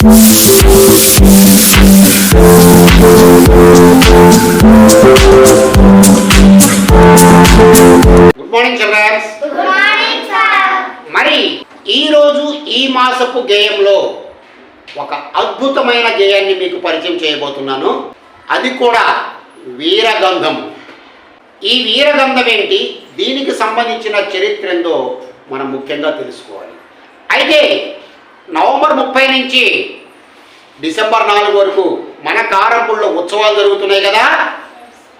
Good morning children's మరి ఈరోజు ఈ మాసపు గేయంలో ఒక అద్భుతమైన గేయాన్ని మీకు పరిచయం చేయబోతున్నాను. అది కూడా వీరగంధం. ఈ వీరగంధం ఏంటి? దీనికి సంబంధించిన చరిత్ర ఏందో మనం ముఖ్యంగా తెలుసుకోవాలి. అయితే నవంబర్ ముప్పై నుంచి డిసెంబర్ నాలుగు వరకు మన కారంపుల్లో ఉత్సవాలు జరుగుతున్నాయి కదా?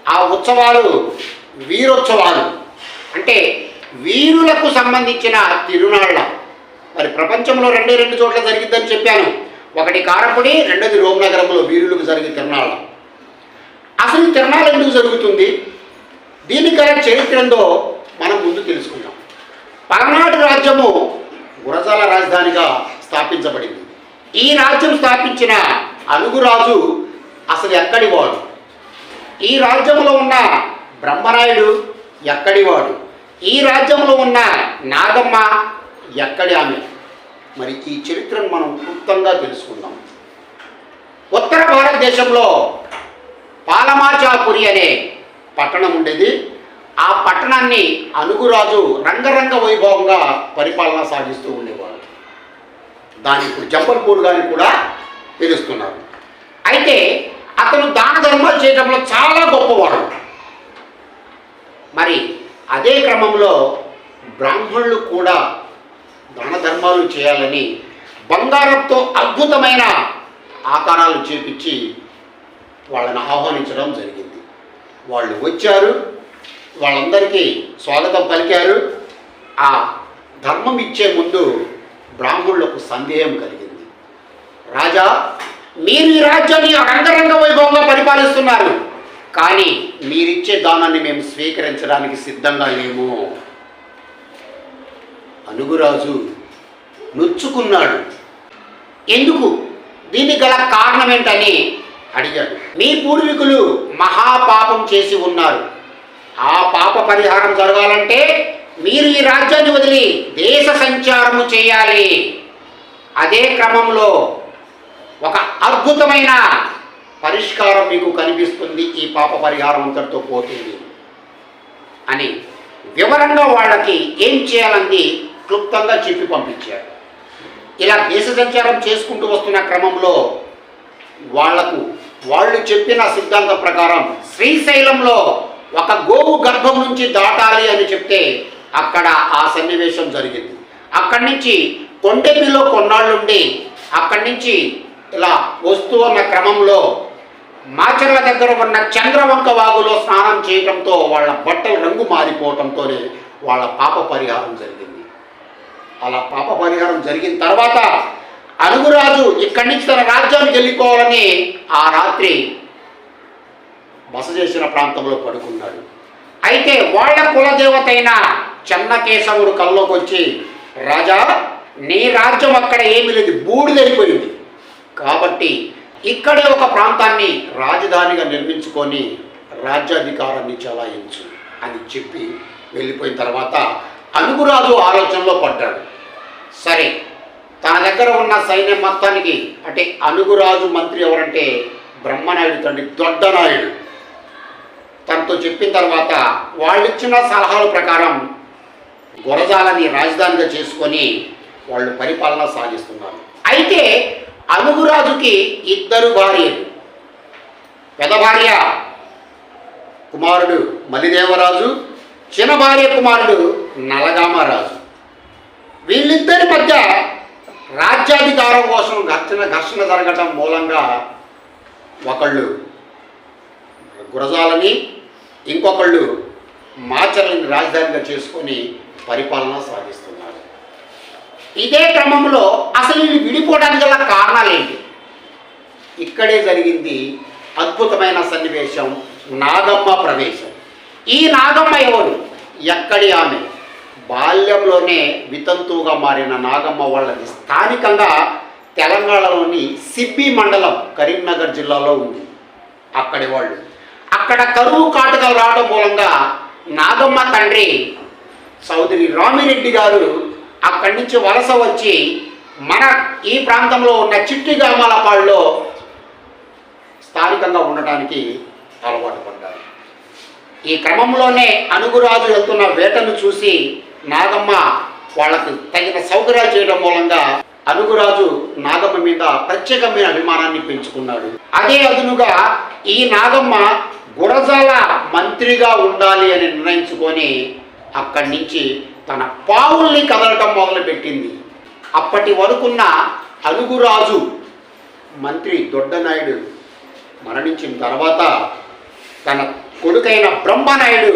ఆ ఉత్సవాలు వీరోత్సవాలు. అంటే వీరులకు సంబంధించిన తిరునాళ్ళ. మరి ప్రపంచంలో రెండే రెండు చోట్ల జరిగిద్దని చెప్పాను. ఒకటి కారంపుడి రెండోది రోమనగరంలో వీరులకు జరిగే తిరునాళ్ళ. అసలు తిరునాళ్ళ ఎందుకు జరుగుతుంది? దీనికి గల చరిత్ర ఏందో మనం ముందు తెలుసుకుందాం. పలనాడు రాజ్యము గురజాల రాజధానిగా స్థాపించబడింది. ఈ రాజ్యం స్థాపించిన అనుగురాజు అసలు ఎక్కడి వాడు ఈ రాజ్యంలో ఉన్న బ్రహ్మరాయుడు ఎక్కడివాడు? ఈ రాజ్యంలో ఉన్న నాగమ్మ ఎక్కడి ఆమె? మరి ఈ చరిత్రను మనం క్లుప్తంగా తెలుసుకుందాం. ఉత్తర భారతదేశంలో పాలమాచాపురి అనే పట్టణం ఉండేది. ఆ పట్టణాన్ని అనుగురాజు రంగరంగ వైభవంగా పరిపాలన సాగిస్తూ ఉండేవాడు. దాని ఇప్పుడు జంబల్పూర్ గారిని కూడా పిలుస్తున్నారు అయితే అతను దాన ధర్మాలు చేయడంలో చాలా గొప్పవాడు. మరి అదే క్రమంలో బ్రాహ్మణులు కూడా దాన ధర్మాలు చేయాలని బంగారంతో అద్భుతమైన ఆకారాలు చేపించి వాళ్ళని ఆహ్వానించడం జరిగింది. వాళ్ళు వచ్చారు వాళ్ళందరికీ స్వాగతం పలికారు. ఆ ధర్మం ఇచ్చే ముందు బ్రాహ్మణులకు సందేహం కలిగింది. రాజా మీరు ఈ రాజ్యాన్ని రంగరంగ వైభవంగా పరిపాలిస్తున్నారు. కానీ మీరిచ్చే దానాన్ని మేము స్వీకరించడానికి సిద్ధంగా లేము. అనుగురాజు నొచ్చుకున్నాడు. ఎందుకు? దీనికి గల కారణం ఏంటని అడిగాడు. మీ పూర్వీకులు మహాపాపం చేసి ఉన్నారు. ఆ పాప పరిహారం జరగాలంటే మీరు ఈ రాజ్యాన్ని వదిలి దేశ సంచారము చేయాలి. అదే క్రమంలో ఒక అద్భుతమైన పరిష్కారం మీకు కనిపిస్తుంది ఈ పాప పరిహారం అంతటితో పోతుంది అని వివరంగా వాళ్ళకి ఏం చేయాలంది క్లుప్తంగా చెప్పి పంపించారు. ఇలా దేశ సంచారం చేసుకుంటూ వస్తున్న క్రమంలో వాళ్ళకు వాళ్ళు చెప్పిన సిద్ధాంతం ప్రకారం శ్రీశైలంలో ఒక గోవు గర్భం నుంచి దాటాలి అని చెప్తే అక్కడ ఆ సన్నివేశం జరిగింది. అక్కడి నుంచి కొండెపిలో కొన్నాళ్ళుండి అక్కడి నుంచి ఇలా వస్తూ ఉన్న క్రమంలో మాచర్ల దగ్గర ఉన్న చంద్రవంక వాగులో స్నానం చేయడంతో వాళ్ళ బట్టల రంగు మారిపోవటంతోనే వాళ్ళ పాప పరిహారం జరిగింది. అలా పాప పరిహారం జరిగిన తర్వాత అనుగురాజు ఇక్కడి నుంచి తన రాజ్యానికి వెళ్ళిపోవాలని ఆ రాత్రి బస చేసిన ప్రాంతంలో పడుకున్నాడు. అయితే వాళ్ళ కులదేవత అయిన చెన్నకేశవుడు కల్లోకి వచ్చి రాజా నీ రాజ్యం అక్కడ ఏమీ లేదు బూడిదైపోయింది. కాబట్టి ఇక్కడే ఒక ప్రాంతాన్ని రాజధానిగా నిర్మించుకొని రాజ్యాధికారాన్ని చలాయించు అని చెప్పి వెళ్ళిపోయిన తర్వాత అనుగురాజు ఆలోచనలో పడ్డాడు. సరే తన దగ్గర ఉన్న సైన్యం మొత్తానికి అంటే అనుగురాజు మంత్రి ఎవరంటే బ్రహ్మనాయుడు తండ్రి దొడ్డనాయుడు. తనతో చెప్పిన తర్వాత వాళ్ళు ఇచ్చిన సలహాల ప్రకారం గురజాలని రాజధానిగా చేసుకొని వాళ్ళు పరిపాలన సాగిస్తున్నారు. అయితే అనుగురాజుకి ఇద్దరు భార్యలు. పెద్ద భార్య కుమారుడు మలిదేవరాజు చిన్న భార్య కుమారుడు నలగామరాజు. వీళ్ళిద్దరి మధ్య రాజ్యాధికారం కోసం ఘర్షణ ఘర్షణ జరగటం మూలంగా ఒకళ్ళు గురజాలని ఇంకొకళ్ళు మాచర్లని రాజధానిగా చేసుకొని పరిపాలన సాగిస్తున్నారు. ఇదే క్రమంలో అసలు వీళ్ళు విడిపోవడానికి గల కారణాలు ఏంటి ఇక్కడే జరిగింది అద్భుతమైన సన్నివేశం నాగమ్మ ప్రవేశం. ఈ నాగమ్మ ఎవరు? ఎక్కడి ఆమె? బాల్యంలోనే వితంతువుగా మారిన నాగమ్మ వాళ్ళది స్థానికంగా తెలంగాణలోని సిబ్బి మండలం కరీంనగర్ జిల్లాలో ఉంది. అక్కడి వాళ్ళు. అక్కడ కరువు కాటకాలు రావడం మూలంగా నాగమ్మ తండ్రి చౌదరి రామిరెడ్డి గారు అక్కడి నుంచి వలస వచ్చి మన ఈ ప్రాంతంలో ఉన్న చిట్టి గ్రామాలపాడులో స్థానికంగా ఉండటానికి అలవాటు పడ్డారు. ఈ క్రమంలోనే అనుగురాజు వెళ్తున్న వేటను చూసి నాగమ్మ వాళ్ళకు తగిన సౌకర్యాలు చేయడం మూలంగా అనుగురాజు నాగమ్మ మీద ప్రత్యేకమైన అభిమానాన్ని పెంచుకున్నాడు. అదే అదునుగా ఈ నాగమ్మ గురజాల మంత్రిగా ఉండాలి అని నిర్ణయించుకొని అక్కడి నుంచి తన పావుల్ని కదలటం మొదలుపెట్టింది. అప్పటి వరకున్న అనుగురాజు మంత్రి దొడ్డనాయుడు మరణించిన తర్వాత తన కొడుకైన బ్రహ్మనాయుడు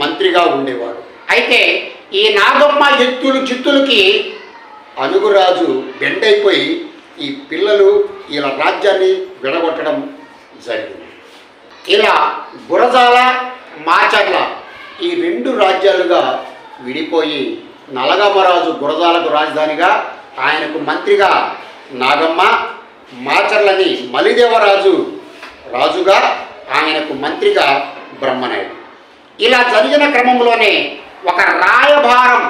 మంత్రిగా ఉండేవాడు. అయితే ఈ నాగమ్మ ఎత్తులు చిత్తులకి అనుగురాజు బెండైపోయి ఈ పిల్లలు ఇలా రాజ్యాన్ని విడగొట్టడం జరిగింది. ఇలా గురజాల మాచర్ల ఈ రెండు రాజ్యాలుగా విడిపోయి నలగామరాజు గురజాలకు రాజధానిగా ఆయనకు మంత్రిగా నాగమ్మ మాచర్లని మలిదేవరాజు రాజుగా ఆయనకు మంత్రిగా బ్రహ్మనాయుడు. ఇలా జరిగిన క్రమంలోనే ఒక రాయభారం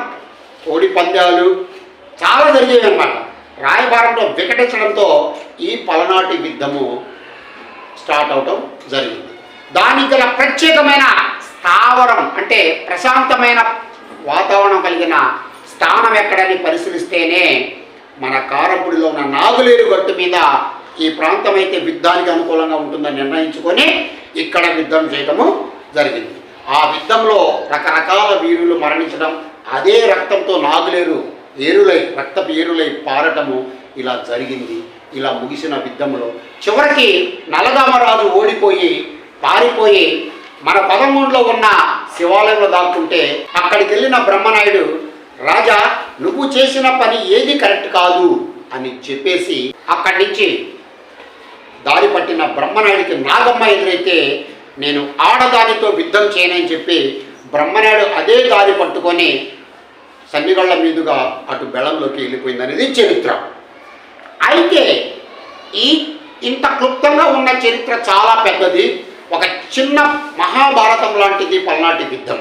కోడి పందాలు చాలా జరిగేవి అన్నమాట రాయభారంలో వికటించడంతో ఈ పలనాటి యుద్ధము స్టార్ట్ అవటం జరిగింది. దానికి గల ప్రత్యేకమైన స్థావరం అంటే ప్రశాంతమైన వాతావరణం కలిగిన స్థానం ఎక్కడని పరిశీలిస్తేనే మన కారపుడిలో ఉన్న నాగులేరు గట్టు మీద ఈ ప్రాంతం అయితే యుద్ధానికి అనుకూలంగా ఉంటుందని నిర్ణయించుకొని ఇక్కడ యుద్ధం చేయటము జరిగింది. ఆ యుద్ధంలో రకరకాల వీరులు మరణించడం అదే రక్తంతో నాగులేరు ఏరులై రక్తపు ఏరులై పారటము ఇలా జరిగింది. ఇలా ముగిసిన యుద్ధంలో చివరికి నలగామరాజు ఓడిపోయి పారిపోయి మన పదమూడులో ఉన్న శివాలయంలో దాక్కుంటే అక్కడికి వెళ్ళిన బ్రహ్మనాయుడు రాజా నువ్వు చేసిన పని ఏది కరెక్ట్ కాదు? అని చెప్పేసి అక్కడి నుంచి దారి పట్టిన బ్రహ్మనాయుడికి నాగమ్మ ఎదురైతే నేను ఆడదానితో యుద్ధం చేయనని చెప్పి బ్రహ్మనాయుడు అదే దారి పట్టుకొని సన్నిగళ్ళ మీదుగా అటు బెళంలోకి వెళ్ళిపోయింది అనేది చరిత్ర. అయితే ఈ ఇంత క్లుప్తంగా ఉన్న చరిత్ర చాలా పెద్దది. ఒక చిన్న మహాభారతం లాంటిది పల్నాటి యుద్ధం.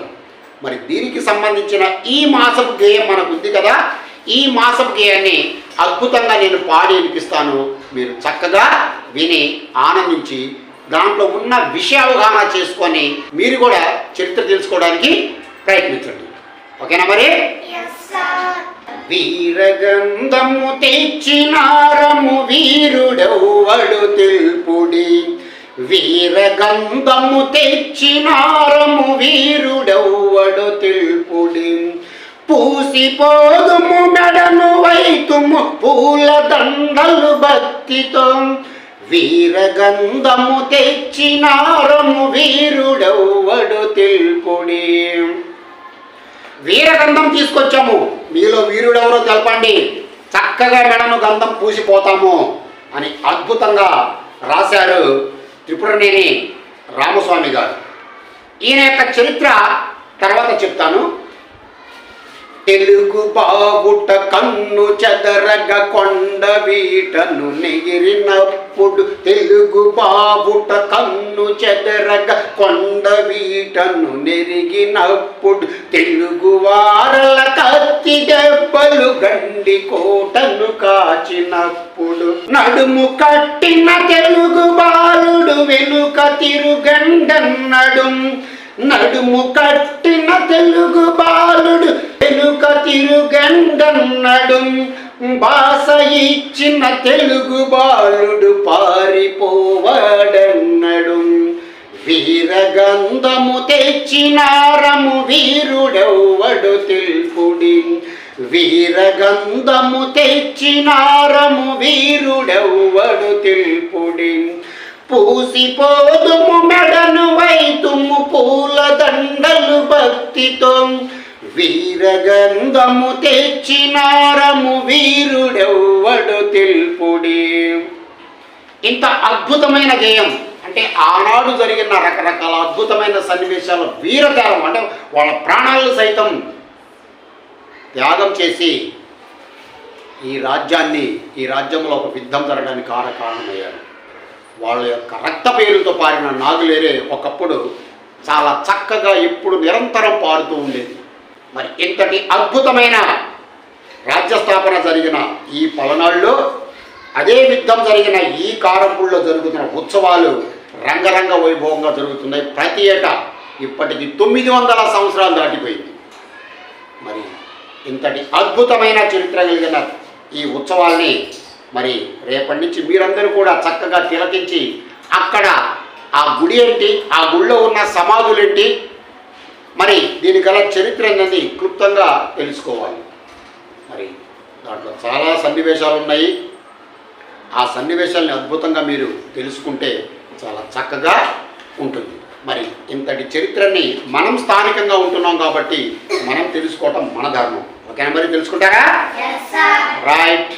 మరి దీనికి సంబంధించిన ఈ మాసపు గేయం మనకు ఉంది కదా. ఈ మాసపు గేయాన్ని అద్భుతంగా నేను పాడి వినిపిస్తాను. మీరు చక్కగా విని ఆనందించి దాంట్లో ఉన్న విషయ అవగాహన చేసుకొని మీరు కూడా చరిత్ర తెలుసుకోవడానికి ప్రయత్నించండి. ఓకేనా మరి. వీరగంధము తెచ్చినారము వీరుడెవ్వడు తెలుపుడి. వీరగంధము తెచ్చినారము వీరుడెవ్వడు తెలుపుడి. పూసిపోదుము మెడను వైతుము పూల దండలు భక్తితో. వీరగంధము తెచ్చినారము వీరుడెవ్వడు తెలుపుడి. వీరగంధం తీసుకొచ్చాము. మీలో వీరుడెవరో తెలపండి. చక్కగా మెడను గంధం పూసిపోతాము అని అద్భుతంగా రాశారు త్రిపురనేని రామస్వామి గారు. ఈయన యొక్క చరిత్ర తర్వాత చెప్తాను. తెలుగు బావుట కన్ను చెదరగ కొండ వీటను నెగిరినప్పుడు తెలుగు బావుట కన్ను చెదరగ కొండ వీటను నెరిగినప్పుడు తెలుగు వారల కత్తి దెబ్బలు గండి కోటను కాచినప్పుడు నడుము కట్టిన తెలుగు బాలుడు వెనుక తిరుగండన్నడు నడుము కట్టిన తెలుగు బాలుడు వెనుక తిరుగండన్నడు భాష ఇచ్చిన తెలుగు బాలుడు పారిపోవాడన్నడు వీరగంధము తెచ్చినారము వీరుడెవ్వడు తెలుపుడి. వీరగంధము తెచ్చినారము వీరుడెవ్వడు తెలుపుడి. పూసిపోదుము మెడను వైతుము పూల దండలు భక్తితో. వీరగంధము తెచ్చినారము వీరుడెవ్వడు తెలుపుడి. ఇంత అద్భుతమైన గేయం. అంటే ఆనాడు జరిగిన రకరకాల అద్భుతమైన సన్నివేశాలు వీరత్యాగం అంటే వాళ్ళ ప్రాణాలను సైతం త్యాగం చేసి ఈ రాజ్యాన్ని ఈ రాజ్యంలో ఒక యుద్ధం జరగడానికి కార కారణమయ్యారు వాళ్ళ యొక్క రక్త పేరుతో పారిన నాగులేరే ఒకప్పుడు చాలా చక్కగా ఎప్పుడు నిరంతరం పారుతూ ఉండేది. మరి ఇంతటి అద్భుతమైన రాజ్య స్థాపన జరిగిన ఈ పలనాళ్ళలో అదే యుద్ధం జరిగిన ఈ కారంపుల్లో జరుగుతున్న ఉత్సవాలు రంగరంగ వైభవంగా జరుగుతున్నాయి. ప్రతి ఏటా ఇప్పటికి తొమ్మిది వందల సంవత్సరాలు దాటిపోయింది. మరి ఇంతటి అద్భుతమైన చరిత్ర కలిగిన ఈ ఉత్సవాల్ని మరి రేపటి నుంచి మీరందరూ కూడా చక్కగా తిలకించి అక్కడ ఆ గుడి ఏంటి? ఆ గుడిలో ఉన్న సమాధులేంటి మరి దీని గల చరిత్ర ఏంటని క్లుప్తంగా తెలుసుకోవాలి. మరి దాంట్లో చాలా సన్నివేశాలు ఉన్నాయి. ఆ సన్నివేశాల్ని అద్భుతంగా మీరు తెలుసుకుంటే చాలా చక్కగా ఉంటుంది. మరి ఇంతటి చరిత్రని మనం స్థానికంగా ఉంటున్నాం కాబట్టి మనం తెలుసుకోవటం మన ధర్మం. ఓకేనా మరి? తెలుసుకుంటారా. రైట్